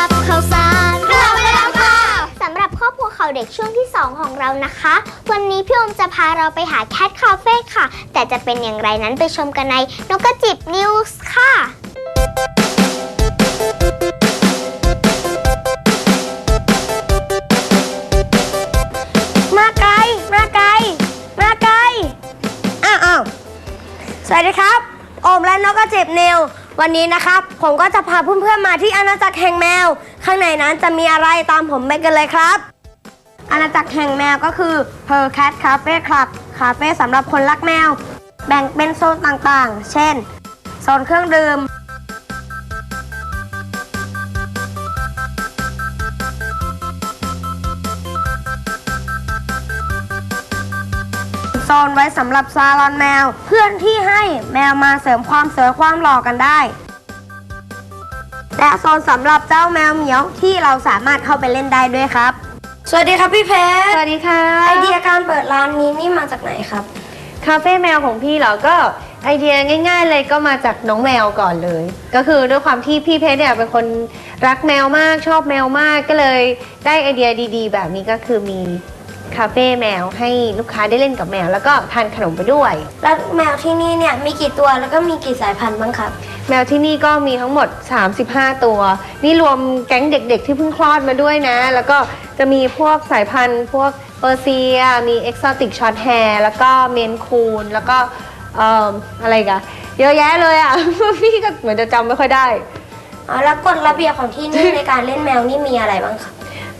รับข่าวสารเราไปแล้วค่ะสำหรับครอบครัวข่าวเด็กช่วงที่ 2 ของเรานะคะ วันนี้พี่อมจะพาเราไปหาแคทคาเฟ่ค่ะ แต่จะเป็นอย่างไรนั้นไปชมกันในนกกระจิบนิวส์ค่ะ วันนี้นะครับ ผมก็จะพาเพื่อนๆมาที่อาณาจักรแห่งแมว ข้างในนั้นจะมีอะไรตามผมไปกันเลยครับ อาณาจักรแห่งแมวก็คือ Per Cat Cafe Club คาเฟ่สำหรับคนรักแมว แบ่งเป็นโซนต่างๆ เช่น โซนเครื่องดื่ม ซนไว้สำหรับซาลอนแมว เพื่อนที่ให้แมวมาเสริมความสวยความหล่อกันได้ และโซนสำหรับเจ้าแมวเหมียวที่เราสามารถเข้าไปเล่นได้ด้วยครับ สวัสดีครับพี่เพชรสวัสดีค่ะไอเดียการเปิดร้านนี้นี่มาจากไหนครับ คาเฟ่แมวของพี่เหรอก็ไอเดียง่ายๆเลยก็มาจากน้องแมวก่อนเลย ก็คือด้วยความที่พี่เพชรเนี่ยเป็นคนรักแมวมากชอบแมวมากก็เลยได้ไอเดียดี ๆ แบบนี้ก็คือมี คาเฟ่แมวให้ลูกค้าได้เล่นกับแมว แล้วก็ทานขนมไปด้วย แล้วแมวที่นี่เนี่ยมีกี่ตัวแล้วก็มีกี่สายพันธุ์บ้างครับ แมวที่นี่ก็มีทั้งหมด 35 ตัว นี่รวมแก๊งเด็กๆ ที่เพิ่งคลอดมาด้วยนะ แล้วก็จะมีพวกสายพันธุ์ พวกเปอร์เซีย มีเอ็กซอติกช็อตแฮร์แล้วก็เมนคูน แล้วก็เอ่ออะไรกันเยอะแยะเลยอะ พี่ก็เหมือนจะจำไม่ค่อยได้ อ๋อแล้วกฎระเบียบของที่นี่ในการเล่นแมวนี่มีอะไรบ้างครับ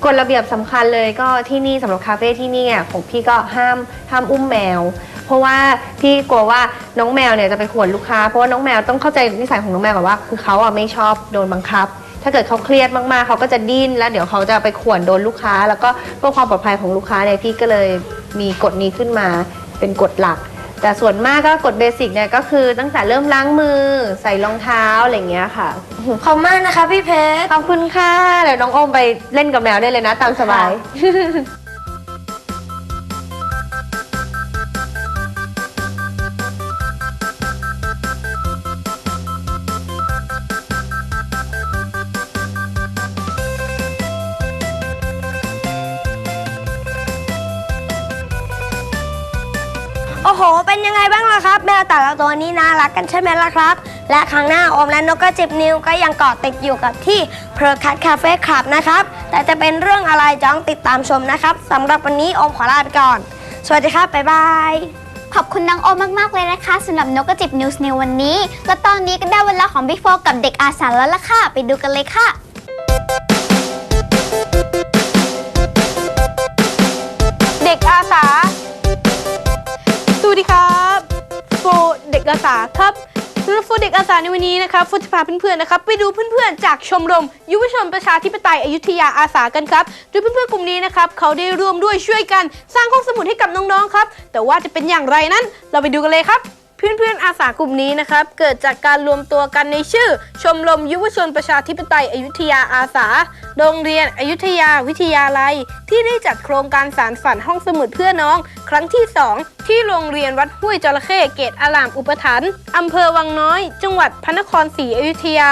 กฎระเบียบสำคัญเลยก็ที่นี่สำหรับคาเฟ่ที่นี่อะของพี่ก็ห้ามห้ามอุ้มแมว เพราะว่าพี่กลัวว่าน้องแมวเนี่ยจะไปข่วนลูกค้า เพราะว่าน้องแมวต้องเข้าใจนิสัยของน้องแมวแบบว่า คือเขาอะไม่ชอบโดนบังคับ ถ้าเกิดเขาเครียดมากๆเขาก็จะดิ้นแล้วเดี๋ยวเขาจะไปข่วนโดนลูกค้า แล้วก็เพื่อความปลอดภัยของลูกค้าเนี่ยพี่ก็เลยมีกฎนี้ขึ้นมาเป็นกฎหลัก แต่ส่วนมากก็กฎเบสิกเนี่ยก็คือตั้งแต่เริ่มล้างมือใส่รองเท้าอะไรอย่างเงี้ยค่ะ ขอบคุณมากนะคะพี่เพชร ขอบคุณค่ะ เดี๋ยวน้องโอมไปเล่นกับแมวได้เลยนะตามสบายางล่ะครับแต่ละตัวนี้น่ารักกันใช่ไหมล่ะครับ และครั้งหน้าอมและนกกระจิบนิวก็ยังเกาะติดอยู่กับที่ p r o c a t Cafe Club นะครับ แต่จะเป็นเรื่องอะไรจ้องติดตามชมนะครับสำหรับวันนี้อมขอลาไปก่อน สวัสดีครับบ๊ายบายขอบคุณนางโอมมาก ๆ เลยนะคะสำหรับนกกระจิบนิวส์ในวันนี้ และตอนนี้ก็ได้เวลาของบิ๊กโฟกับเด็กอาสาแล้วล่ะค่ะ ไปดูกันเลยค่ะาครับสำหรับโฟเด็กอาสาในวันนี้นะครับฟูจะพาเพื่อนๆนะครับไปดูเพื่อนๆจากชมรม ยุวชนประชาธิปไตยอยุธยาอาสากันครับโดยเพื่อนๆกลุ่มนี้นะครับเขาได้ร่วมด้วยช่วยกันสร้างห้องสมุดให้กับน้องๆครับแต่ว่าจะเป็นอย่างไรนั้นเราไปดูกันเลยครับ เพื่อนๆอาสากลุ่มนี้นะครับ เกิดจากการรวมตัวกันในชื่อ ชมรมยุวชนประชาธิปไตยอยุธยาอาสา โรงเรียนอยุธยาวิทยาลัย ที่ได้จัดโครงการสารฝันห้องสมุดเพื่อน้อง ครั้งที่ 2 ที่โรงเรียนวัดห้วยจระเข้เกตอารามอุปถัมภ์อำเภอวังน้อย จังหวัดพระนครศรีอยุธยา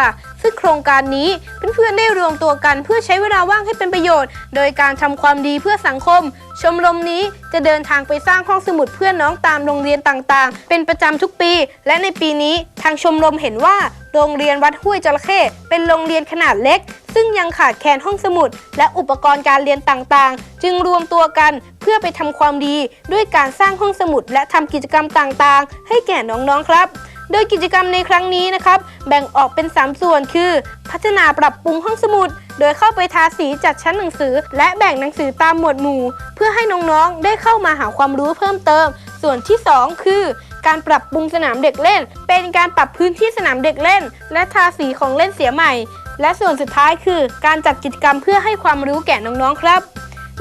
ซึ่งโครงการนี้เพื่อนๆได้รวมตัวกันเพื่อใช้เวลาว่างให้เป็นประโยชน์ โดยการทำความดีเพื่อสังคม ชมรมนี้จะเดินทางไปสร้างห้องสมุดเพื่อน้องตามโรงเรียนต่างๆ เป็นประจำทุกปี และในปีนี้ทางชมรมเห็นว่าโรงเรียนวัดห้วยจระเข้เป็นโรงเรียนขนาดเล็ก ซึ่งยังขาดแคลนห้องสมุด และอุปกรณ์การเรียนต่างๆ จึงรวมตัวกันเพื่อไปทำความดี ด้วยการสร้างห้องสมุดและทำกิจกรรมต่างๆ ให้แก่น้องๆครับ โดยกิจกรรมในครั้งนี้นะครับ แบ่งออกเป็น 3 ส่วนคือ พัฒนาปรับปรุงห้องสมุด โดยเข้าไปทาสีจัดชั้นหนังสือ และแบ่งหนังสือตามหมวดหมู่ เพื่อให้น้องๆ ได้เข้ามาหาความรู้เพิ่มเติม ส่วนที่ 2 คือ การปรับปรุงสนามเด็กเล่น เป็นการปรับพื้นที่สนามเด็กเล่น และทาสีของเล่นเสียใหม่ และส่วนสุดท้ายคือ การจัดกิจกรรมเพื่อให้ความรู้แก่น้องๆครับ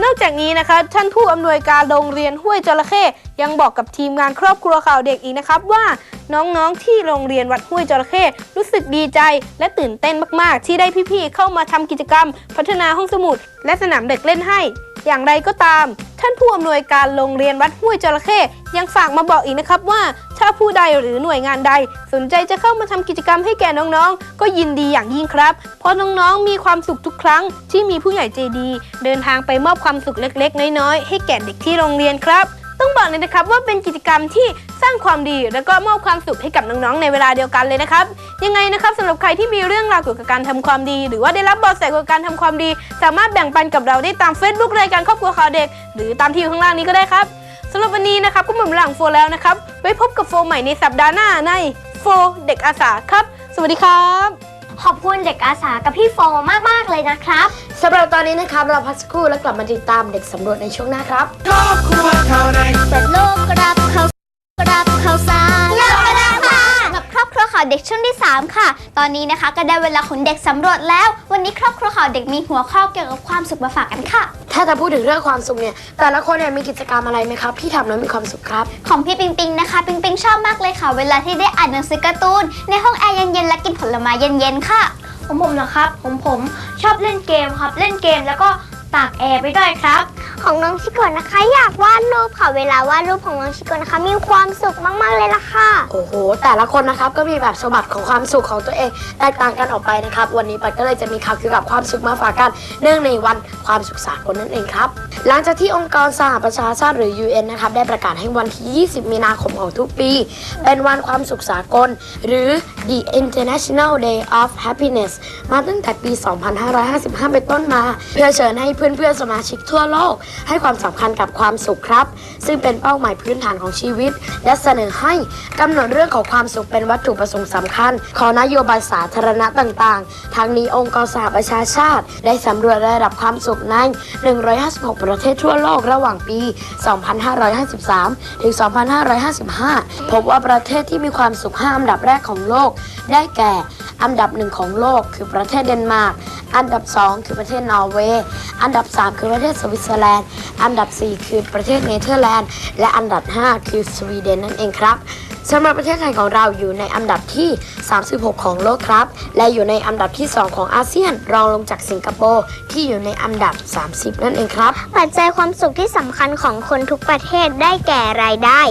นอกจากนี้นะคะ ท่านผู้อำนวยการโรงเรียนห้วยจระเข้ยังบอกกับทีมงานครอบครัวข่าวเด็กอีกนะครับว่าน้องๆที่โรงเรียนวัดห้วยจระเข้รู้สึกดีใจ และตื่นเต้นมาก ๆ ที่ได้พี่ๆเข้ามาทำกิจกรรม พัฒนาห้องสมุด และสนามเด็กเล่นให้ อย่างไรก็ตาม ท่านผู้อำนวยการโรงเรียนวัดห้วยจระเข้ยังฝากมาบอกอีกนะครับว่า ถ้าผู้ใดหรือหน่วยงานใด สนใจจะเข้ามาทำกิจกรรมให้แก่น้องๆ ก็ยินดีอย่างยิ่งครับ เพราะน้องๆมีความสุขทุกครั้งที่มีผู้ใหญ่ใจดี เดินทางไปมอบความสุขเล็กๆ น้อยๆ ให้แก่เด็กที่โรงเรียนครับ ต้องบอกเลยนะครับว่าเป็นกิจกรรมที่สร้างความดี และก็มอบความสุขให้กับน้องๆในเวลาเดียวกันเลยนะครับ ยังไงนะครับสำหรับใครที่มีเรื่องราวเกี่ยวกับการทำความดี หรือว่าได้รับเบาะแสเกี่ยวกับการทำความดี สามารถแบ่งปันกับเราได้ตาม Facebook รายการครอบครัวข่าวเด็ก หรือตามที่อยู่ข้างล่างนี้ก็ได้ครับสำหรับวันนี้นะครับก็หมดเวลาของโฟแล้วนะครับไว้พบกับโฟใหม่ในสัปดาห์หน้าในโฟเด็กอาสาครับ สวัสดีครับ ขอบคุณเด็กอาสากับพี่โฟมาก ๆ เลยนะครับ สำหรับตอนนี้นะครับ เราพักสักครู่แล้วกลับมาติดตามเด็กสำรวจในช่วงหน้าครับ ครอบครัวข่าวในเปิดโลกรับเขารับเขาสาร ข่าวเด็กช่วงที่ 3 ค่ะ ตอนนี้นะคะก็ได้เวลาของเด็กสำรวจแล้ว วันนี้ครอบครัวข่าวเด็กมีหัวข้อเกี่ยวกับความสุขมาฝากกันค่ะ ถ้าจะพูดถึงเรื่องความสุขเนี่ย แต่ละคนเนี่ยมีกิจกรรมอะไรไหมครับที่ทำแล้วมีความสุขครับ ของพี่ปิงปิงนะคะ ปิงปิงชอบมากเลยค่ะ เวลาที่ได้อ่านหนังสือการ์ตูน ในห้องแอร์เย็นๆและกินผลไม้เย็นๆค่ะผมผมนะครับผมผมชอบเล่นเกมครับ เล่นเกมแล้วก็ ตากแอร์ไปด้วยครับ ของน้องชิโกะนะคะ อยากวาดรูปค่ะเวลาวาดรูปของน้องชิโกะนะคะ มีความสุขมากๆเลยล่ะค่ะ โอ้โห แต่ละคนนะครับก็มีแบบฉบับของความสุขของตัวเองแตกต่างกันออกไปนะครับ วันนี้ปัดก็เลยจะมีข่าวเกี่ยวกับความสุขมาฝากกันเนื่องในวันความสุขสากลนั่นเองครับ หลังจากที่องค์กรสหประชาชาติหรือ UN นะครับได้ประกาศให้วันที่ 20 มีนาคมของทุกปี เป็นวันความสุขสากล หรือ The International Day of Happiness มาตั้งแต่ปี 2555 เป็นต้นมา เพื่อเชิญให้เพื่อนๆสมาชิกทั่วโลก ให้ความสำคัญกับความสุขครับ ซึ่งเป็นเป้าหมายพื้นฐานของชีวิต และเสนอให้กำหนดเรื่องของความสุขเป็นวัตถุประสงค์สำคัญ ของนโยบายสาธารณะต่างๆทั้งนี้องค์กรสหประชาชาติ ได้สำรวจระดับความสุขใน 156 ประเทศทั่วโลกระหว่างปี 2553 ถึง 2555 พบว่าประเทศที่มีความสุข5อันดับแรกของโลก ได้แก่ อันดับหนึ่งของโลกคือประเทศเดนมาร์ก อันดับ 2 คือประเทศนอร์เวย์ อันดับ 3 คือประเทศสวิตเซอร์แลนด์ อันดับ 4 คือประเทศเนเธอร์แลนด์ และอันดับ 5 คือสวีเดนนั่นเองครับ สำหรับประเทศไทยของเราอยู่ในอันดับที่ 36 ของโลกครับ และอยู่ในอันดับที่ 2 ของอาเซียน รองลงจากสิงคโปร์ที่อยู่ในอันดับ 30 นั่นเองครับ ปัจจัยความสุขที่สำคัญของคนทุกประเทศได้แก่รายได้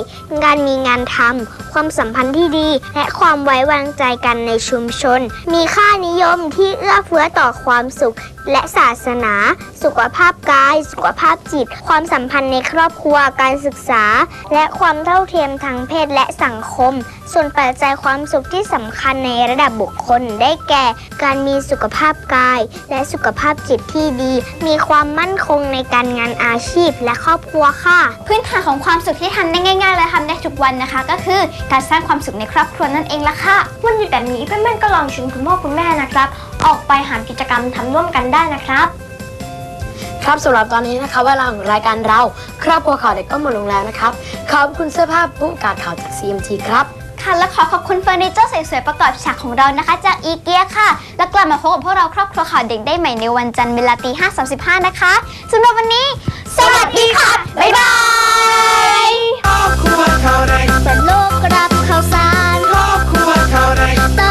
การมีงานทำความสัมพันธ์ที่ดี และความไว้วางใจกันในชุมชน มีค่านิยมที่เอื้อเฟื้อต่อความสุขและศาสนา สุขภาพกาย สุขภาพจิต ความสัมพันธ์ในครอบครัว การศึกษา และความเท่าเทียมทางเพศและสังคม ส่วนปัจจัยความสุขที่สำคัญในระดับบุคคลได้แก่ การมีสุขภาพกาย และสุขภาพจิตที่ดี มีความมั่นคงในการงานอาชีพและครอบครัวค่ะ พื้นฐานของความสุขที่ทำได้ง่าย ๆ และทำได้ทุกวันนะคะ ก็คือการสร้างความสุขในครอบครัวนั่นเองละค่ะวันหยุดแบบนี้เพื่อนๆก็ลองชวนคุณพ่อคุณแม่นะครับ ออกไปหากิจกรรมทำร่วมกันได้นะครับ ครับสำหรับตอนนี้นะคะเวลาของรายการเรา ครอบครัวข่าวเด็กก็หมดลงแล้วนะครับ ขอบคุณเสื้อผ้าผู้ประการข่าวจาก CMT ครับ ค่ะ และขอขอบคุณเฟอร์นิเจอร์สวยๆประกอบฉากของเรานะคะ จากอีเกียค่ะ และกลับมาพบกับพวกเราครอบครัวข่าวเด็กได้ใหม่ในวันจันทร์เวลาตีห้าสามสิบห้านะคะสำหรับวันนี้ สวัสดีค่ะ บ๊ายบายครอบครัวข่าวเด็กโลกรับข่าวสารครอบครัวข่าวเด็ก